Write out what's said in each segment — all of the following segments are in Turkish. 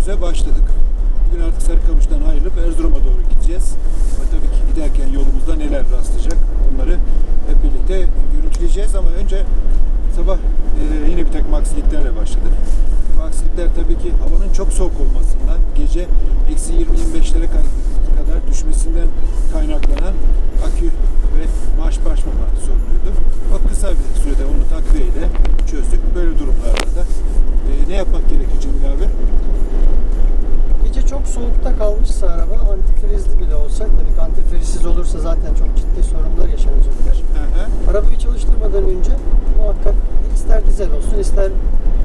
günümüze başladık. Bugün artık Sarıkamış'tan ayrılıp Erzurum'a doğru gideceğiz. Ve tabii ki giderken yolumuzda neler rastlayacak onları hep birlikte görüntüleyeceğiz ama önce sabah e, yine bir takım aksiliklerle başladık. Bu aksilikler tabii ki havanın çok soğuk olmasından, gece eksi 20-25'lere kadar düşmesinden kaynaklanan akü ve marş başlama sorunuydu. O kısa bir sürede onu takviyeyle çözdük. Böyle durumlarda da e, ne yapmak gerekir Cemil abi? Gece çok soğukta kalmışsa araba antifrizli bile olsa tabii ki antifrizsiz olursa zaten çok ciddi sorunlar yaşanacaktır. Hı hı. Arabayı çalıştırmadan önce muhakkak ister dizel olsun ister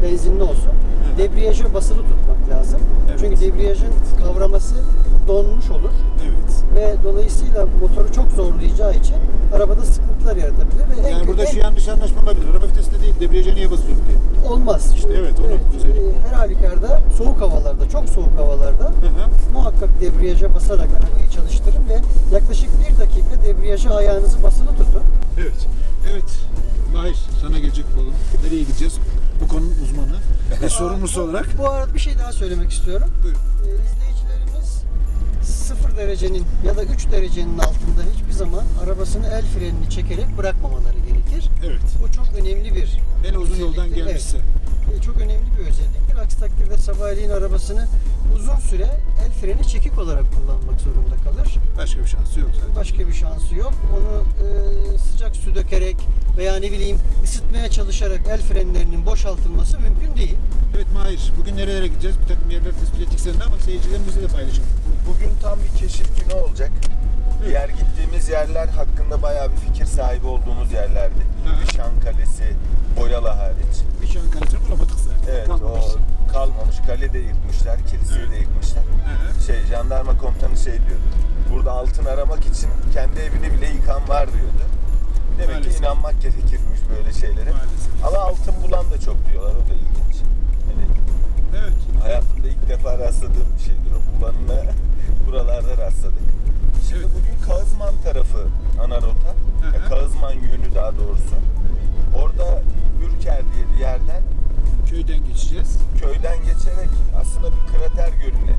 benzinli olsun hı. debriyaja basılı tutmak lazım. Evet. Çünkü debriyajın kavraması donmuş olur Evet. ve dolayısıyla motoru çok zorlayacağı için arabada sıkıntılar yaratabilir ve en Yani kö- burada en- şu yanlış anlaşma olabilir. Araba vitesinde değil, debriyaja niye basıyorsun diye. olmaz. İşte evet, onu özellikle. e, her halükarda soğuk havalarda, çok soğuk havalarda Hı hı. muhakkak debriyaja basarak arabayı çalıştırın ve yaklaşık bir dakika debriyaja ayağınızı basılı tutun. Evet. Evet. Mahir sana gelecek olalım. Nereye gideceğiz? Bu konunun uzmanı ve sorumlusu olarak. Bu arada bir şey daha söylemek istiyorum. Buyurun. Ee, izleyicilerimiz 0 derecenin ya da 3 derecenin altında hiçbir zaman arabasını el frenini çekerek bırakmamaları gerekir. Evet. Bu çok önemli bir Hele uzun yoldan gelmişse. Evet. Ee, Çok önemli bir özelliktir. Aksi takdirde sabahleyin arabasını uzun süre el freni çekik olarak kullanmak zorunda kalır. Başka bir şansı yok zaten. Başka bir şansı yok. Onu e, sıcak su dökerek veya ne bileyim ısıtmaya çalışarak el frenlerinin boşaltılması mümkün değil. Evet Mahir, bugün nerelere gideceğiz? Bir takım yerler tespit ettik seninle ama seyircilerimizle de paylaşalım. Bugün tam bir keşif günü olacak. Diğer gittiğimiz yerler hakkında bayağı bir fikir sahibi olduğumuz yerlerdi. Hı. Şan Kalesi, Boyalı hariç. Bir şu an kalesini bulamadık zaten. Evet Kalmamış. o kalmamış. Kale de yıkmışlar, kiliseyi de yıkmışlar. Hı. Şey jandarma komutanı şey diyordu. Burada altın aramak için kendi evini bile yıkan var diyordu. Demek Maalesef. ki inanmak gerekirmiş böyle şeylere. Maalesef. Ama altın bulan da çok diyorlar. O da ilginç. Yani Evet. Hayatımda ilk defa rastladığım bir şeydir o. Bulanına buralarda rastladık. Şimdi Evet. bugün Kağızman tarafı ana rota. Hı hı. Ya Kağızman yönü daha doğrusu. Orada Ürker diye bir yerden Köyden geçeceğiz. köyden geçerek aslında bir krater gölüne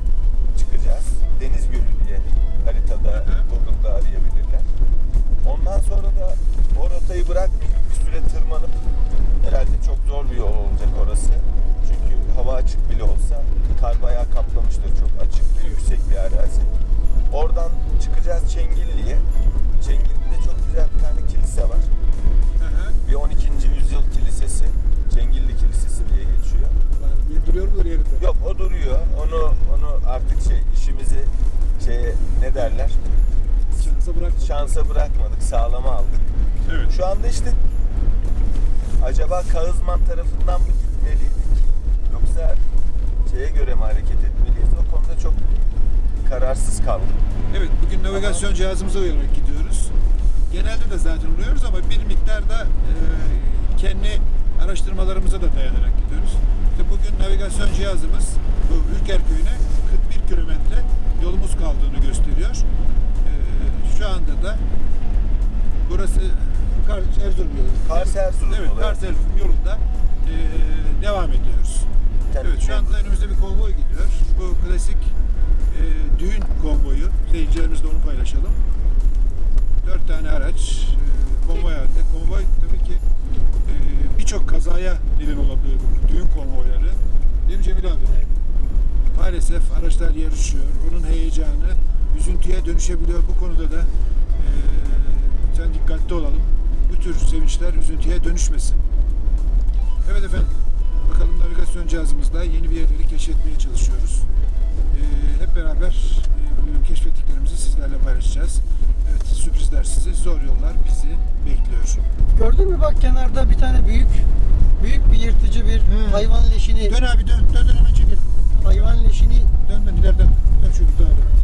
çıkacağız. Deniz Gölü diye haritada Hı hı. Google'da arayabilirler. Ondan sonra da o rotayı bırakmayıp bir süre tırmanıp herhalde çok zor bir yol olacak orası. Çünkü hava açık bile olsa kar bayağı kaplamıştır. Çok açık acaba Kağızman tarafından mı gitmeliydik? Yoksa şeye göre mi hareket etmeliyiz? O konuda çok kararsız kaldım. Evet, bugün navigasyon cihazımıza uyarak gidiyoruz. Genelde de zaten oluyoruz ama bir miktar da e, kendi araştırmalarımıza da dayanarak gidiyoruz. İşte bugün navigasyon cihazımız şu anda önümüzde bir konvoy gidiyor. Bu klasik e, düğün konvoyu. Seyircilerimizle onu paylaşalım. Dört tane araç e, konvoy halinde. Konvoy tabii ki e, birçok kazaya neden olabiliyor bu düğün konvoyları. Değil mi Cemil abi? Maalesef araçlar yarışıyor. Onun heyecanı üzüntüye dönüşebiliyor. Bu konuda da e, sen dikkatli olalım. Bu tür sevinçler üzüntüye dönüşmesin. Evet efendim. Bakalım navigasyon cihazımızda yeni bir yerleri keşfetmeye çalışıyoruz. Ee, hep beraber e, bu keşfettiklerimizi sizlerle paylaşacağız. Evet, sürprizler sizi, zor yollar bizi bekliyor. Gördün mü bak kenarda bir tane büyük büyük bir yırtıcı bir Hı. hayvan leşini Dön abi dön, dön dön hemen çekil. hayvan leşini Dön dön ileriden. Dön şunu dön. dön.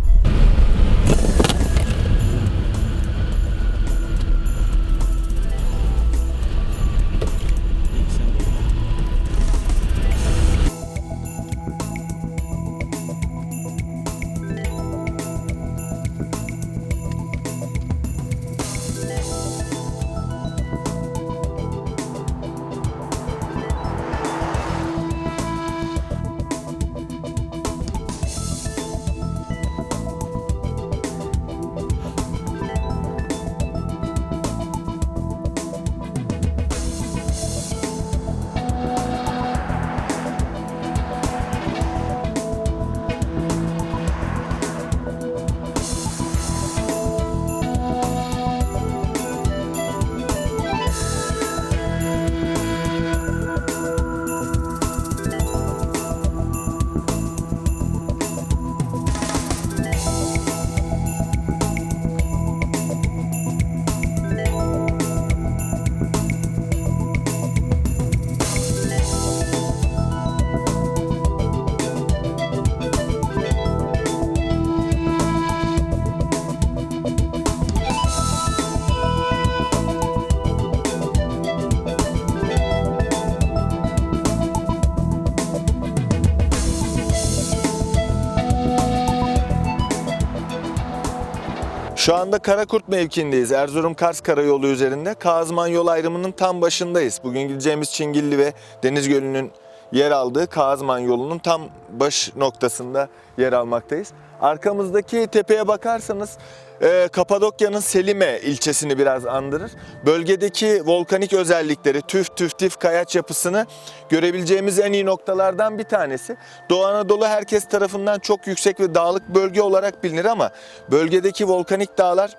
Şu anda Karakurt mevkiindeyiz. Erzurum-Kars Karayolu üzerinde. Kazman yol ayrımının tam başındayız. Bugün gideceğimiz Çingilli ve Deniz Gölü'nün yer aldığı Kazman yolunun tam baş noktasında yer almaktayız. Arkamızdaki tepeye bakarsanız e, Kapadokya'nın Selime ilçesini biraz andırır. Bölgedeki volkanik özellikleri, tüf tüf tif kayaç yapısını görebileceğimiz en iyi noktalardan bir tanesi. Doğu Anadolu herkes tarafından çok yüksek ve dağlık bölge olarak bilinir ama bölgedeki volkanik dağlar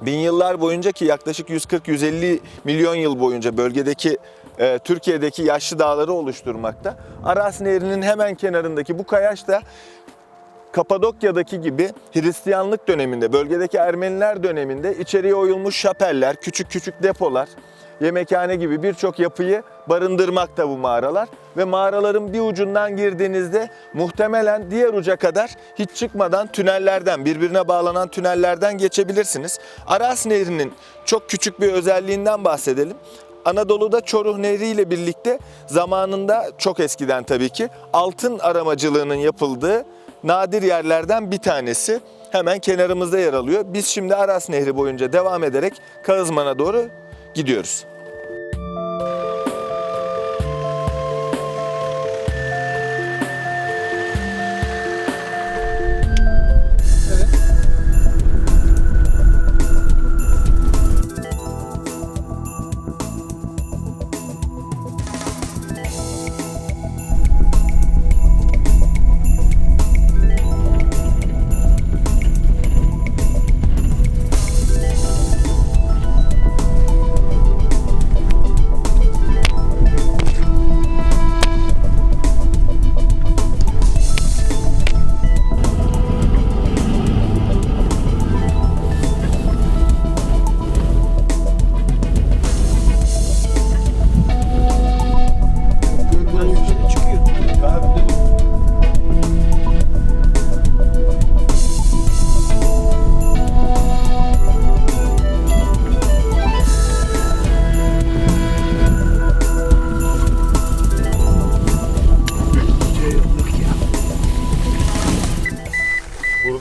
Bin yıllar boyunca ki yaklaşık 140-150 milyon yıl boyunca bölgedeki e, Türkiye'deki yaşlı dağları oluşturmakta. Aras Nehri'nin hemen kenarındaki bu kayaç da Kapadokya'daki gibi Hristiyanlık döneminde, bölgedeki Ermeniler döneminde içeriye oyulmuş şapeller, küçük küçük depolar, yemekhane gibi birçok yapıyı barındırmakta bu mağaralar. Ve mağaraların bir ucundan girdiğinizde muhtemelen diğer uca kadar hiç çıkmadan tünellerden, birbirine bağlanan tünellerden geçebilirsiniz. Aras Nehri'nin çok küçük bir özelliğinden bahsedelim. Anadolu'da Çoruh Nehri ile birlikte zamanında çok eskiden tabii ki altın aramacılığının yapıldığı nadir yerlerden bir tanesi. Hemen kenarımızda yer alıyor. Biz şimdi Aras Nehri boyunca devam ederek Kağızman'a doğru gidiyoruz.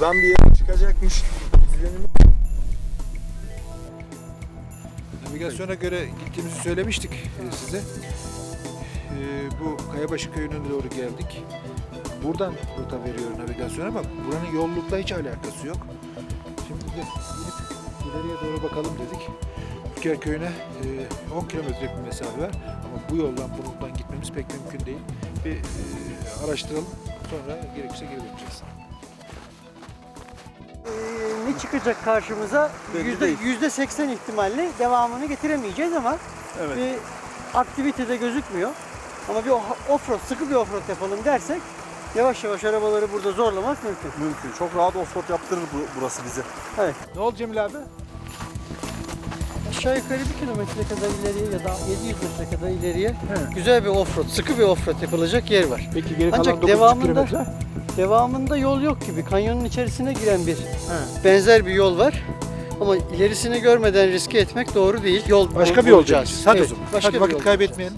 Buradan bir yere çıkacakmış. Navigasyona göre gittiğimizi söylemiştik e, size. E, bu Kayabaşı köyüne doğru geldik. Buradan rota veriyor navigasyon ama buranın yollukla hiç alakası yok. Şimdi de ileriye doğru bakalım dedik. Ülker köyüne e, 10 kilometrelik bir mesafe var ama bu yoldan buradan gitmemiz pek mümkün değil. Bir e, araştıralım sonra gerekirse geri döneceğiz. Ee, ne çıkacak karşımıza? Belli Yüzde, değil. yüzde seksen ihtimalle devamını getiremeyeceğiz ama Evet. bir aktivitede gözükmüyor. Ama bir off- offroad, sıkı bir offroad yapalım dersek yavaş yavaş arabaları burada zorlamak mümkün. Mümkün. Çok rahat offroad yaptırır bu, burası bize. Evet. Ne oldu Cemil abi? Aşağı yukarı bir kilometre kadar ileriye ya da 700 metre kadar ileriye güzel bir offroad, sıkı bir offroad yapılacak yer var. Peki geri Ancak devamında devamında yol yok gibi. Kanyonun içerisine giren bir benzer bir yol var. Ama ilerisini görmeden riske etmek doğru değil. Yol Başka bir yol bulacağız. deneyeceğiz. Hadi Evet, o zaman. başka Hadi bir vakit yol kaybetmeyelim.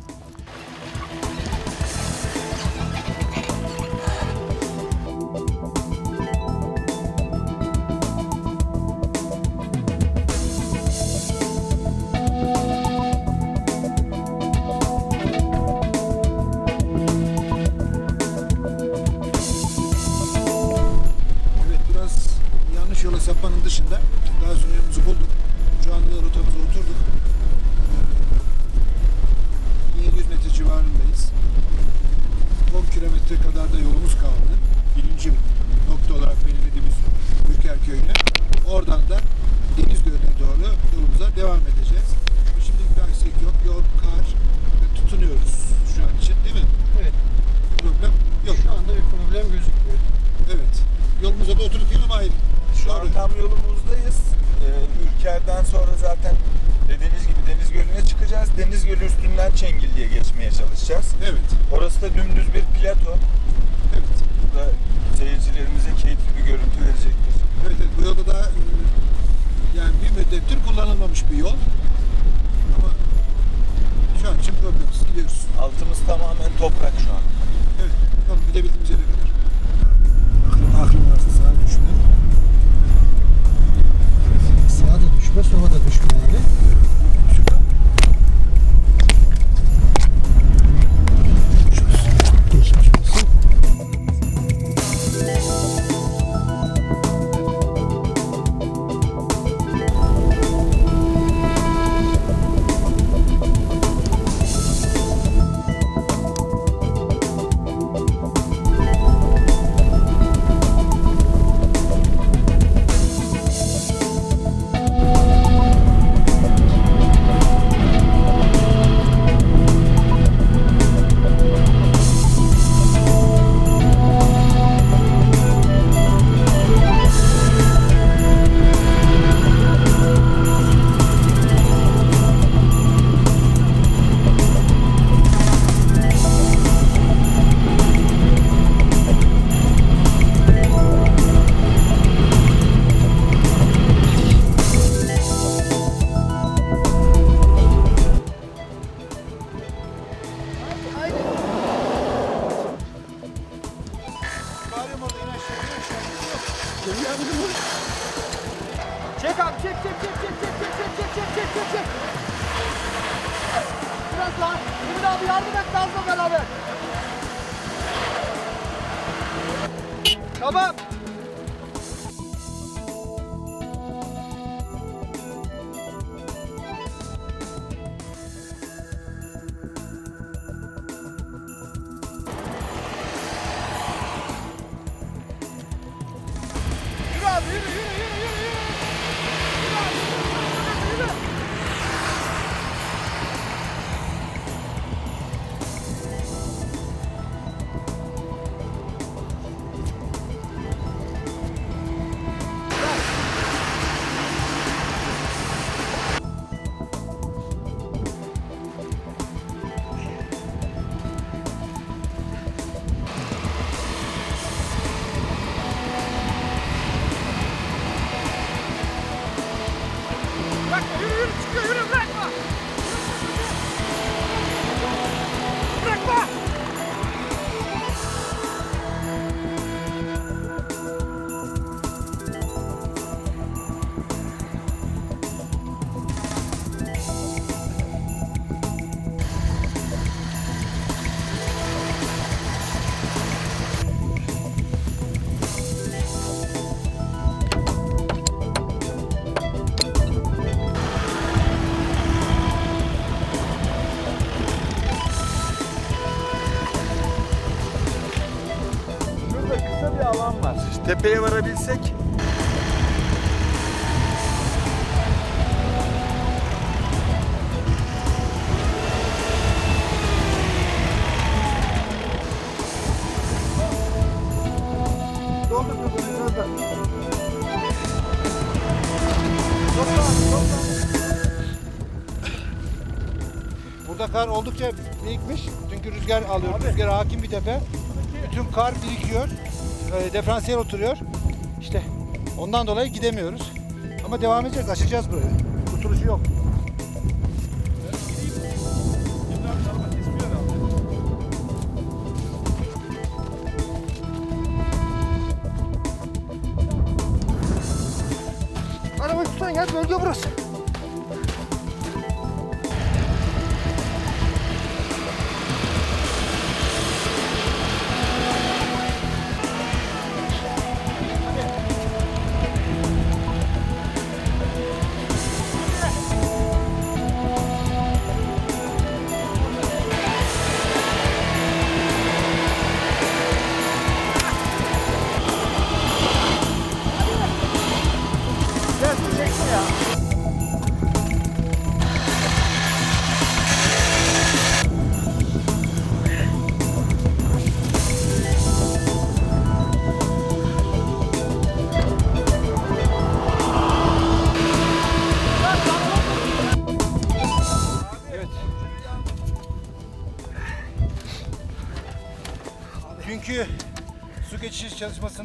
Kısa bir alan var. Tepeye varabilsek. Burada kar oldukça birikmiş. Çünkü rüzgar alıyor. Rüzgar hakim bir tepe. Bütün kar birikiyor. E, oturuyor. İşte ondan dolayı gidemiyoruz. Ama devam edeceğiz. Aşacağız burayı.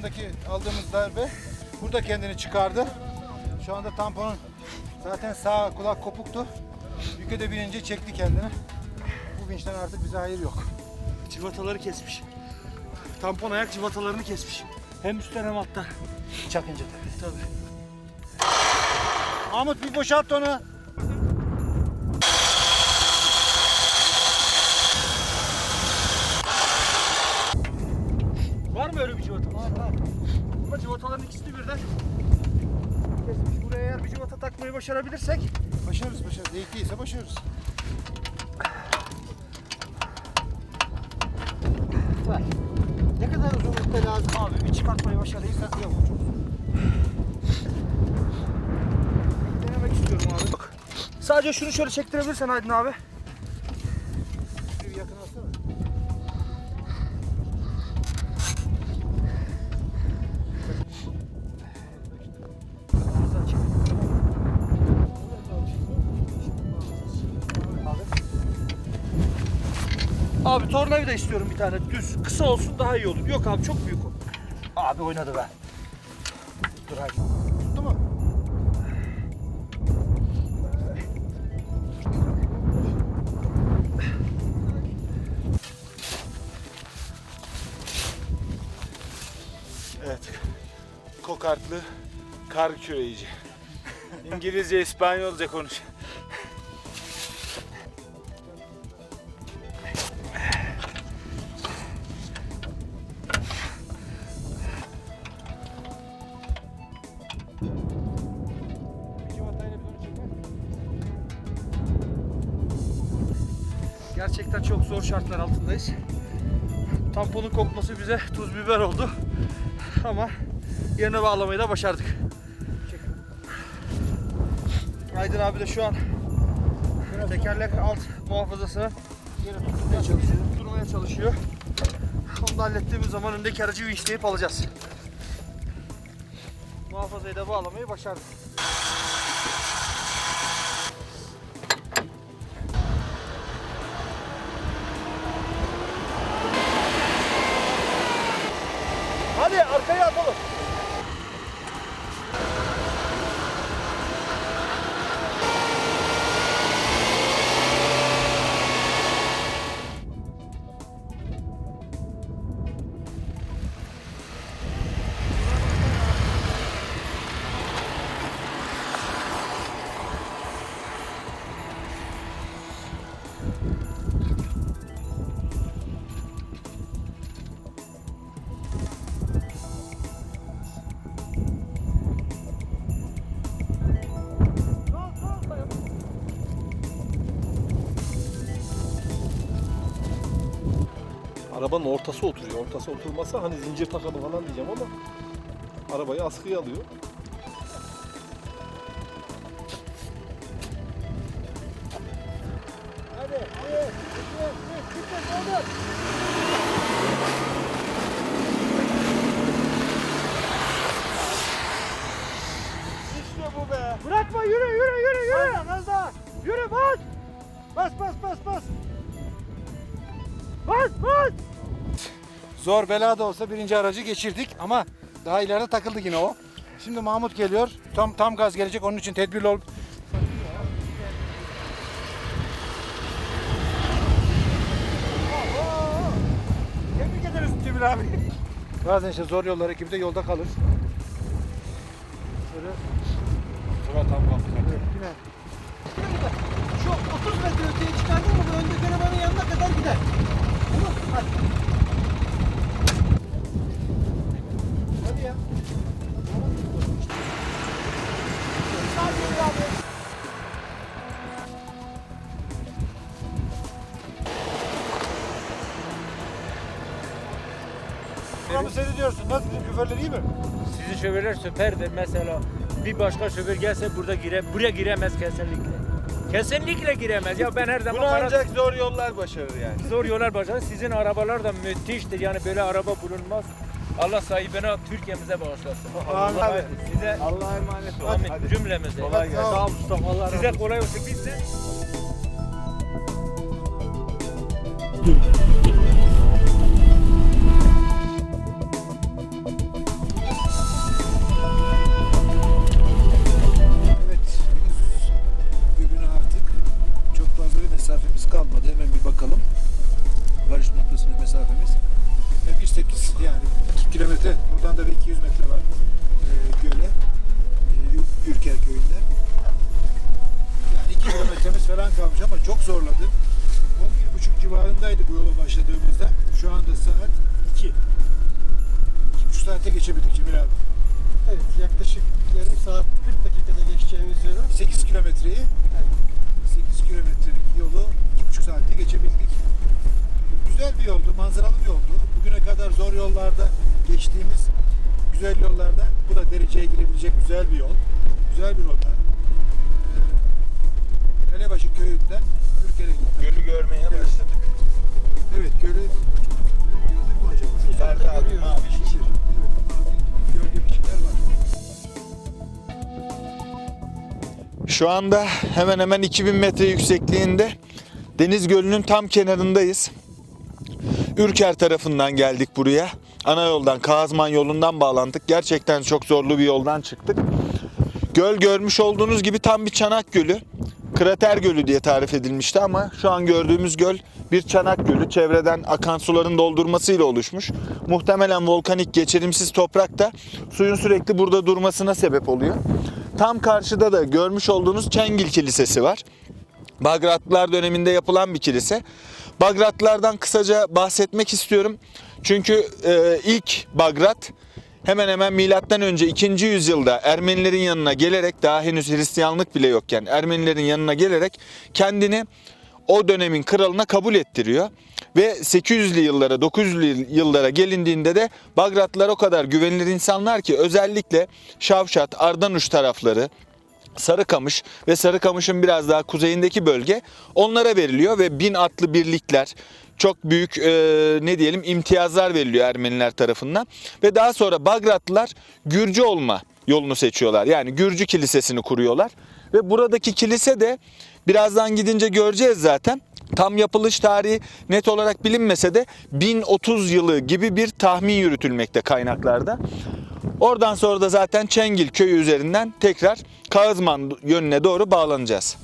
Çalışmasındaki aldığımız darbe burada kendini çıkardı. Şu anda tamponun zaten sağ kulak kopuktu. Yüke de binince çekti kendini. Bu vinçten artık bize hayır yok. Civataları kesmiş. Tampon ayak civatalarını kesmiş. Hem üstten hem alttan. Çakınca tabii. Tabii. Mahmut bir boşalt onu. Civataların ikisi de birden kesmiş. Buraya eğer bir civata takmayı başarabilirsek Başarırız başarırız. Eğik değilse başarırız. Var. Ne kadar uzun müddet lazım? abi bir çıkartmayı başarırsak yok çok. Denemek istiyorum abi. Sadece şunu şöyle çektirebilirsen Aydın abi. Abi tornavida istiyorum bir tane düz. Kısa olsun daha iyi olur. Yok abi çok büyük o. Abi oynadı be. Dur hadi. Tuttu mu? Evet. Kok kartlı kar küreyici. İngilizce, İspanyolca konuş. Zor şartlar altındayız. Tamponun kokması bize tuz biber oldu. Ama yerine bağlamayı da başardık. Aydın abi de şu an tekerlek alt muhafazasını tutmaya çalışıyor. Durmaya çalışıyor. Onu da hallettiğimiz zaman öndeki aracı işleyip alacağız. Muhafazayı da bağlamayı başardık. Arabanın ortası oturuyor. Ortası oturmasa hani zincir takalım falan diyeceğim ama arabayı askıya alıyor. Zor bela da olsa birinci aracı geçirdik ama daha ileride takıldı yine o. Şimdi Mahmut geliyor. Tam tam gaz gelecek. Onun için tedbirli ol. Tebrik ederiz Cemil abi. Bazen işte zor yollar ekibi de yolda kalır. Şu 30 metre öteye çıkardın mı bu öndeki arabanın yanına kadar gider. Tamam hadi. Hadi ya. Programı seyrediyorsun. Nasıl bizim küfürler iyi mi? Sizin şoförler süperdir. Mesela bir başka şoför gelse burada gire, buraya giremez kesinlikle. Kesinlikle giremez. Ya ben her zaman Bunu para- ancak zor yollar başarır yani. zor yollar başlar. Sizin arabalar da müthiştir. Yani böyle araba bulunmaz. Allah sahibine Türkiye'mize bağışlasın. Amin. Hadi size Allah'a emanet ol. amin cümlemize. Kolay gelsin. Sağ olun ustam. Allah razı olsun. Size kolay olsun. Biz de Güzel bir yoldu, manzaralı bir yoldu. Bugüne kadar zor yollarda geçtiğimiz güzel yollarda bu da dereceye girebilecek güzel bir yol. Güzel bir rota. Ee, Kalebaşı köyünden Ürker'e gittik. Gölü görmeye başladık. Evet gölü gördük mü acaba? İleride abi mavi şişir. Evet, mavi gölge biçimler var. Şu anda hemen hemen 2000 metre yüksekliğinde Deniz Gölü'nün tam kenarındayız. Ürker tarafından geldik buraya. Ana yoldan, Kazman yolundan bağlandık. Gerçekten çok zorlu bir yoldan çıktık. Göl görmüş olduğunuz gibi tam bir çanak gölü. Krater Gölü diye tarif edilmişti ama şu an gördüğümüz göl bir çanak gölü. Çevreden akan suların doldurmasıyla oluşmuş. Muhtemelen volkanik geçirimsiz toprak da suyun sürekli burada durmasına sebep oluyor. Tam karşıda da görmüş olduğunuz Çengil Kilisesi var. Bagratlılar döneminde yapılan bir kilise. Bagratlılardan kısaca bahsetmek istiyorum. Çünkü e, ilk Bagrat hemen hemen milattan önce 2. yüzyılda Ermenilerin yanına gelerek daha henüz Hristiyanlık bile yokken Ermenilerin yanına gelerek kendini o dönemin kralına kabul ettiriyor. Ve 800'lü yıllara 900'lü yıllara gelindiğinde de Bagratlılar o kadar güvenilir insanlar ki özellikle Şavşat, Ardanuş tarafları Sarıkamış ve Sarıkamış'ın biraz daha kuzeyindeki bölge onlara veriliyor ve bin atlı birlikler çok büyük e, ne diyelim imtiyazlar veriliyor Ermeniler tarafından ve daha sonra Bagratlılar Gürcü olma yolunu seçiyorlar. Yani Gürcü kilisesini kuruyorlar ve buradaki kilise de birazdan gidince göreceğiz zaten. Tam yapılış tarihi net olarak bilinmese de 1030 yılı gibi bir tahmin yürütülmekte kaynaklarda. Oradan sonra da zaten Çengil köyü üzerinden tekrar Kağızman yönüne doğru bağlanacağız.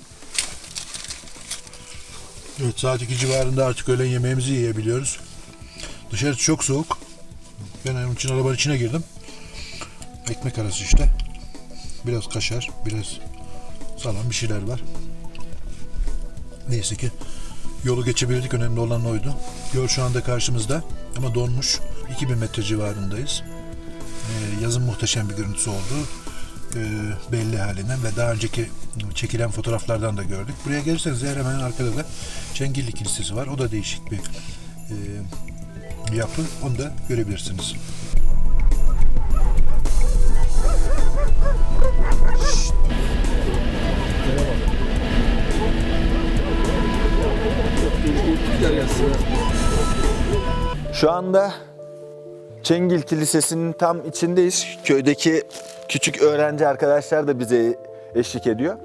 Evet saat 2 civarında artık öğlen yemeğimizi yiyebiliyoruz. Dışarı çok soğuk. Ben onun için arabanın içine girdim. Ekmek arası işte. Biraz kaşar, biraz salam bir şeyler var. Neyse ki yolu geçebildik. Önemli olan oydu. Göl şu anda karşımızda ama donmuş. 2000 metre civarındayız. Ee, yazın muhteşem bir görüntüsü oldu. Ee, belli halinden ve daha önceki çekilen fotoğraflardan da gördük. Buraya gelirseniz eğer hemen arkada da Çengilli Kilisesi var. O da değişik bir e, yapı. Onu da görebilirsiniz. Şu anda Çengil Kilisesi'nin tam içindeyiz. Köydeki küçük öğrenci arkadaşlar da bize eşlik ediyor.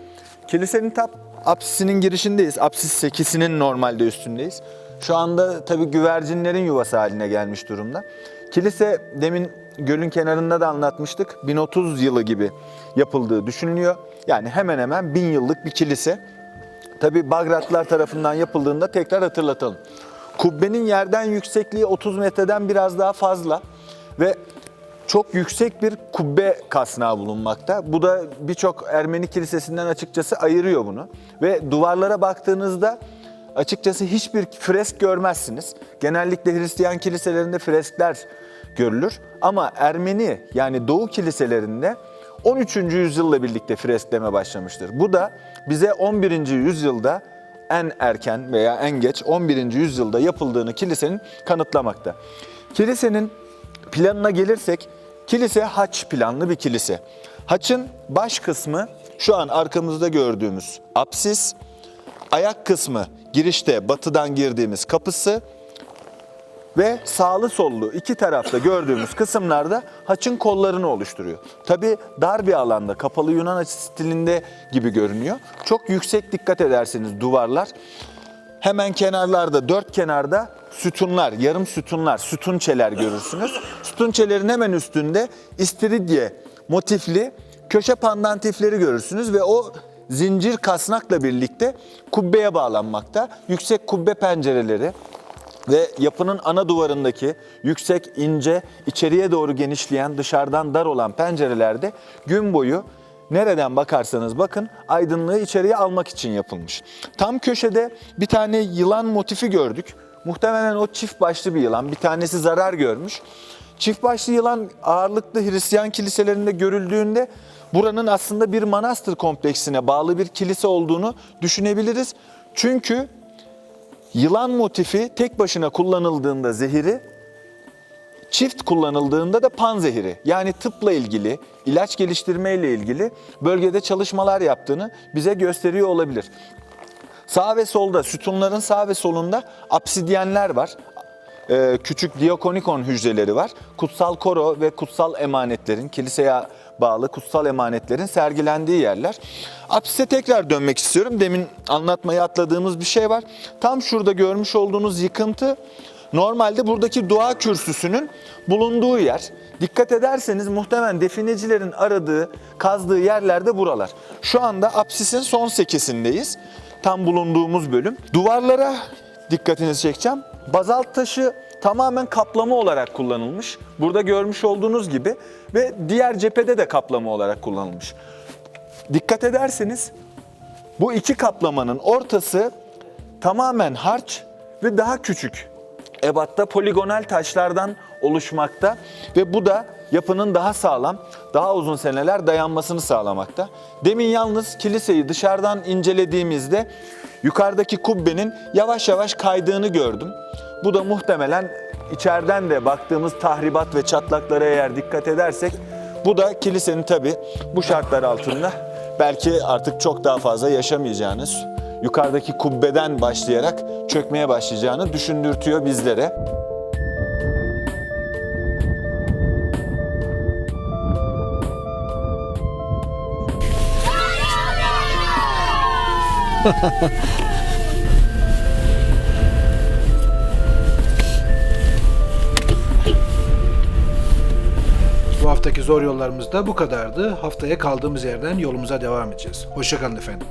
Kilisenin tam apsisinin girişindeyiz. Apsis 8'sinin normalde üstündeyiz. Şu anda tabii güvercinlerin yuvası haline gelmiş durumda. Kilise demin gölün kenarında da anlatmıştık. 1030 yılı gibi yapıldığı düşünülüyor. Yani hemen hemen 1000 yıllık bir kilise. Tabi Bagratlılar tarafından yapıldığında tekrar hatırlatalım. Kubbenin yerden yüksekliği 30 metreden biraz daha fazla ve çok yüksek bir kubbe kasnağı bulunmakta. Bu da birçok Ermeni kilisesinden açıkçası ayırıyor bunu. Ve duvarlara baktığınızda açıkçası hiçbir fresk görmezsiniz. Genellikle Hristiyan kiliselerinde freskler görülür. Ama Ermeni yani Doğu kiliselerinde 13. yüzyılla birlikte freskleme başlamıştır. Bu da bize 11. yüzyılda en erken veya en geç 11. yüzyılda yapıldığını kilisenin kanıtlamakta. Kilisenin planına gelirsek kilise haç planlı bir kilise. Haçın baş kısmı şu an arkamızda gördüğümüz apsis, ayak kısmı girişte batıdan girdiğimiz kapısı ve sağlı sollu iki tarafta gördüğümüz kısımlarda haçın kollarını oluşturuyor. Tabi dar bir alanda kapalı Yunan stilinde gibi görünüyor. Çok yüksek dikkat ederseniz duvarlar. Hemen kenarlarda dört kenarda sütunlar, yarım sütunlar, sütunçeler görürsünüz. Sütunçelerin hemen üstünde istiridye motifli köşe pandantifleri görürsünüz ve o zincir kasnakla birlikte kubbeye bağlanmakta. Yüksek kubbe pencereleri, ve yapının ana duvarındaki yüksek, ince, içeriye doğru genişleyen, dışarıdan dar olan pencerelerde gün boyu nereden bakarsanız bakın aydınlığı içeriye almak için yapılmış. Tam köşede bir tane yılan motifi gördük. Muhtemelen o çift başlı bir yılan. Bir tanesi zarar görmüş. Çift başlı yılan ağırlıklı Hristiyan kiliselerinde görüldüğünde buranın aslında bir manastır kompleksine bağlı bir kilise olduğunu düşünebiliriz. Çünkü Yılan motifi tek başına kullanıldığında zehiri, çift kullanıldığında da pan zehiri. Yani tıpla ilgili, ilaç geliştirme ile ilgili bölgede çalışmalar yaptığını bize gösteriyor olabilir. Sağ ve solda, sütunların sağ ve solunda apsidyenler var. Ee, küçük diakonikon hücreleri var. Kutsal koro ve kutsal emanetlerin, kiliseye bağlı kutsal emanetlerin sergilendiği yerler. Apsise tekrar dönmek istiyorum. Demin anlatmayı atladığımız bir şey var. Tam şurada görmüş olduğunuz yıkıntı normalde buradaki dua kürsüsünün bulunduğu yer. Dikkat ederseniz muhtemelen definecilerin aradığı, kazdığı yerlerde buralar. Şu anda apsisin son sekesindeyiz. Tam bulunduğumuz bölüm. Duvarlara dikkatinizi çekeceğim. Bazalt taşı tamamen kaplama olarak kullanılmış. Burada görmüş olduğunuz gibi ve diğer cephede de kaplama olarak kullanılmış. Dikkat ederseniz bu iki kaplamanın ortası tamamen harç ve daha küçük ebatta poligonal taşlardan oluşmakta ve bu da yapının daha sağlam, daha uzun seneler dayanmasını sağlamakta. Demin yalnız kiliseyi dışarıdan incelediğimizde yukarıdaki kubbenin yavaş yavaş kaydığını gördüm. Bu da muhtemelen içeriden de baktığımız tahribat ve çatlaklara eğer dikkat edersek bu da kilisenin tabi bu şartlar altında belki artık çok daha fazla yaşamayacağınız, yukarıdaki kubbeden başlayarak çökmeye başlayacağını düşündürtüyor bizlere. Bu haftaki zor yollarımız da bu kadardı. Haftaya kaldığımız yerden yolumuza devam edeceğiz. Hoşçakalın efendim.